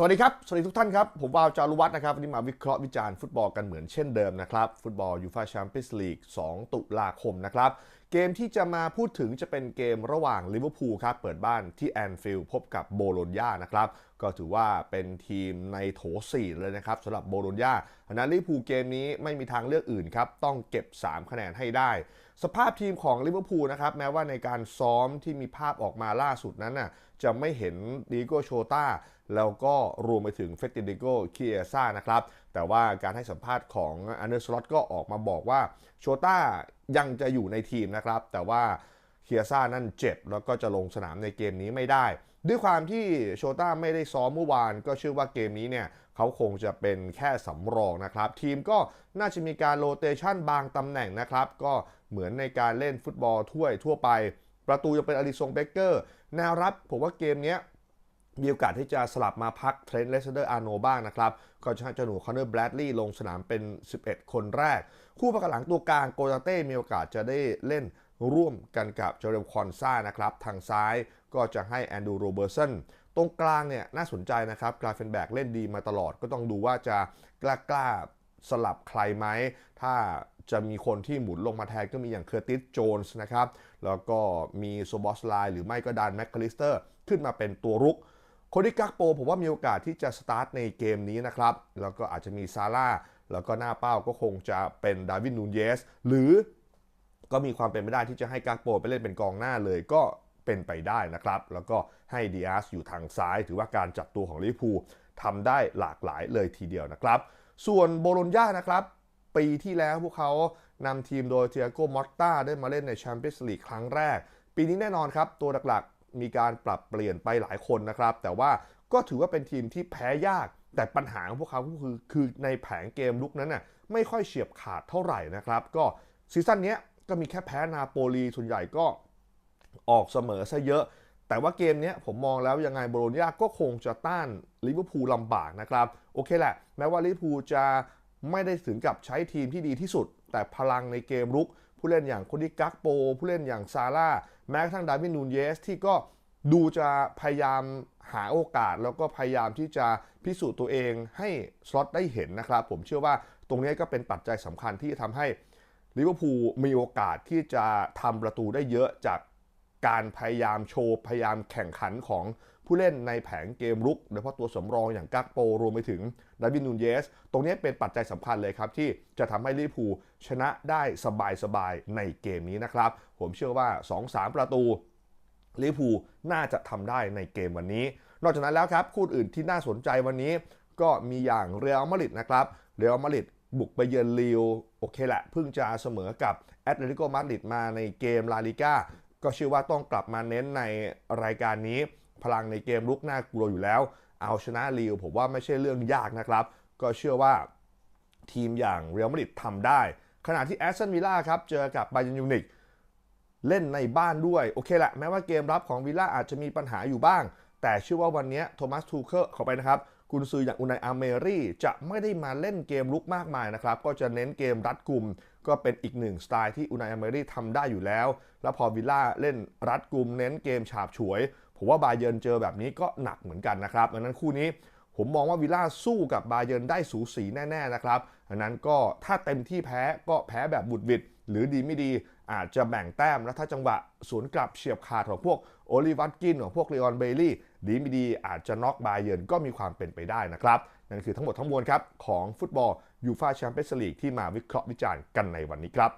สวัสดีครับ สวัสดีทุกท่านครับ ผมวาวจารุวัฒน์นะครับ วันนี้มาวิเคราะห์วิจารณ์ฟุตบอลกันเหมือนเช่นเดิมนะครับ ฟุตบอลยูฟาแชมเปี้ยนส์ลีก 2 ตุลาคมนะครับ เกมที่จะมาพูดถึงจะเป็นเกมระหว่างลิเวอร์พูลครับ เปิดบ้านที่แอนฟิลด์พบกับโบโลญญานะครับ ก็ถือว่าเป็นทีมในโถ4เลยนะครับสำหรับโบโลญญาอันนั้นลิเวอร์พูลเกมนี้ไม่มีทางเลือกอื่นครับ ต้องเก็บ 3 คะแนนให้ได้ สภาพทีมของลิเวอร์พูลนะครับ แม้ว่าในการซ้อมที่มีภาพออกมาล่าสุดนั้นน่ะจะไม่เห็นดิโกโชตาแล้วก็รวมไปถึงเฟติดิโกเคีเอซ่านะครับ แต่ว่าการให้สัมภาษณ์ของอันเดอร์สล็อตก็ออกมาบอกว่าโชตายังจะอยู่ในทีมนะครับ แต่ว่าเคียซ่านั่นเจ็บแล้วก็จะลงสนามในเกมนี้ไม่ได้ ด้วยความที่โชต้าไม่ได้ซ้อมเมื่อวาน ก็เชื่อว่าเกมนี้เนี่ยเขาคงจะเป็นแค่สำรองนะครับ ทีมก็น่าจะมีการโรเตชันบางตำแหน่งนะครับ ก็เหมือนในการเล่นฟุตบอลถ้วยทั่วไป ประตูยังเป็นอลิซงเบเกอร์แนวรับผมว่าเกมนี้มีโอกาสที่จะสลับมาพักเทรนต์เลสเดอร์อาร์โนบ้างนะครับ ก็จะให้เจ้าหนูคอนเนอร์แบรดลีย์ลงสนามเป็น 11 คนแรก คู่ประกหลังตัวกลางโกตาเต้มีโอกาสจะได้เล่นร่วมกันกับเจอร์เรมคอนซ่านะครับ ทางซ้าย ก็จะให้แอนดูโรเบอร์สันตรงกลางเนี่ยน่าสนใจนะครับกราเฟนแบกเล่นดีมาตลอดก็ต้องดูว่าจะกล้ากล้าสลับใครไหม ถ้าจะมีคนที่หมุนลงมาแทนก็มีอย่างเคอร์ติสโจนส์นะครับ แล้วก็มีโซบอสไลหรือไม่ก็ดานแมคคาลิสเตอร์ขึ้นมาเป็นตัวรุกโคดิกักโปผมว่ามีโอกาสที่จะสตาร์ทในเกมนี้นะครับ แล้วก็อาจจะมีซาร่าแล้วก็หน้าเป้าก็คงจะเป็นดาวินนูนเยส หรือก็มีความเป็นไปได้ที่จะให้กักโปไปเล่นเป็นกองหน้าเลยก็ เป็นไปได้นะครับ แล้วก็ให้ดิอาสอยู่ทางซ้าย ถือว่าการจับตัวของลิพูทำได้หลากหลายเลยทีเดียวนะครับ ส่วนโบโลญญานะครับ ปีที่แล้วพวกเขานำทีมโดยเทียโกมอตตาได้มาเล่นในแชมเปี้ยนส์ลีกครั้งแรก ปีนี้แน่นอนครับ ตัวหลักๆ มีการปรับเปลี่ยนไปหลายคนนะครับ แต่ว่าก็ถือว่าเป็นทีมที่แพ้ยาก แต่ปัญหาของพวกเขาก็คือคือในแผงเกมลุกนั้นน่ะไม่ค่อยเฉียบขาดเท่าไหร่นะครับ ก็ซีซั่นนี้ก็มีแค่แพ้นาโปลีส่วนใหญ่ก็ ออกเสมอซะเยอะ แต่ว่าเกมนี้ผมมองแล้วยังไงโบโลญญาก็คงจะต้านลิเวอร์พูลลำบากนะครับ โอเคแหละ แม้ว่าลิเวอร์พูลจะไม่ได้ถึงกับใช้ทีมที่ดีที่สุด แต่พลังในเกมรุก ผู้เล่นอย่างคนดิกักโป ผู้เล่นอย่างซาร่าแม้กระทั่งดาวินนูนเยสที่ก็ดูจะพยายามหาโอกาสแล้วก็พยายามที่จะพิสูจน์ตัวเองให้สล็อตได้เห็นนะครับ ผมเชื่อว่าตรงนี้ก็เป็นปัจจัยสำคัญที่ทำให้ลิเวอร์พูลมีโอกาสที่จะทำประตูได้เยอะจาก การพยายามโชว์ พยายามแข่งขันของผู้เล่นในแผงเกมรุกโดยเฉพาะตัวสำรองอย่างกักโปรวมไปถึงดาวินนูนเยส ตรงนี้เป็นปัจจัยสำคัญเลยครับ ที่จะทำให้ลิเวอร์พูลชนะได้สบายๆในเกมนี้นะครับ ผมเชื่อว่า 2-3 ประตูลิเวอร์พูลน่าจะทำได้ในเกมวันนี้ นอกจากนั้นแล้วครับ คู่อื่นที่น่าสนใจวันนี้ ก็มีอย่างเรอัลมาดริดนะครับเรอัลมาดริดบุกไปเยือนลีวโอเคแหละเพิ่งจะเสมอกับแอตเลติโกมาดริดมาในเกมลาลิก้า ก็เชื่อว่าต้องกลับมาเน้นในรายการนี้ พลังในเกมลุกน่ากลัวอยู่แล้ว เอาชนะลีวผมว่าไม่ใช่เรื่องยากนะครับ ก็เชื่อว่าทีมอย่างเรอัลมาดริดทำได้ ขณะที่แอสตันวิลล่าครับเจอกับไบยันยูนิกเล่นในบ้านด้วย โอเคแหละแม้ว่าเกมรับของวิลล่าอาจจะมีปัญหาอยู่บ้าง แต่เชื่อว่าวันนี้โทมัสทูเคิลขอไปนะครับกุนซืออย่างอุนายอาเมรี่จะไม่ได้มาเล่นเกมลุกมากมายนะครับ ก็จะเน้นเกมรัดกลุ่ม ก็เป็นอีกหนึ่งสไตล์ที่อุนายอาเมรี่ทำได้อยู่แล้ว แล้วพอวิลล่าเล่นรัดกลุ่มเน้นเกมฉาบฉวย ผมว่าบาเยิร์นเจอแบบนี้ก็หนักเหมือนกันนะครับดังนั้นคู่นี้ผมมองว่าวิลล่าสู้กับบาเยิร์นได้สูสีแน่ๆนะครับดังนั้นก็ถ้าเต็มที่แพ้ก็แพ้แบบบุดวิดหรือดีไม่ดีอาจจะแบ่งแต้ม แล้วถ้าจังหวะสวนกลับเฉียบขาดของพวกโอลิวัตกินของพวกเลออนเบลลี่ ดีไม่ดีอาจจะน็อกบาเยิร์นก็มีความเป็นไปได้นะครับ นั่นคือทั้งหมดทั้งมวลครับของฟุตบอลยูฟาแชมเปี้ยนส์ลีกที่มาวิเคราะห์วิจารณ์กันในวันนี้ครับ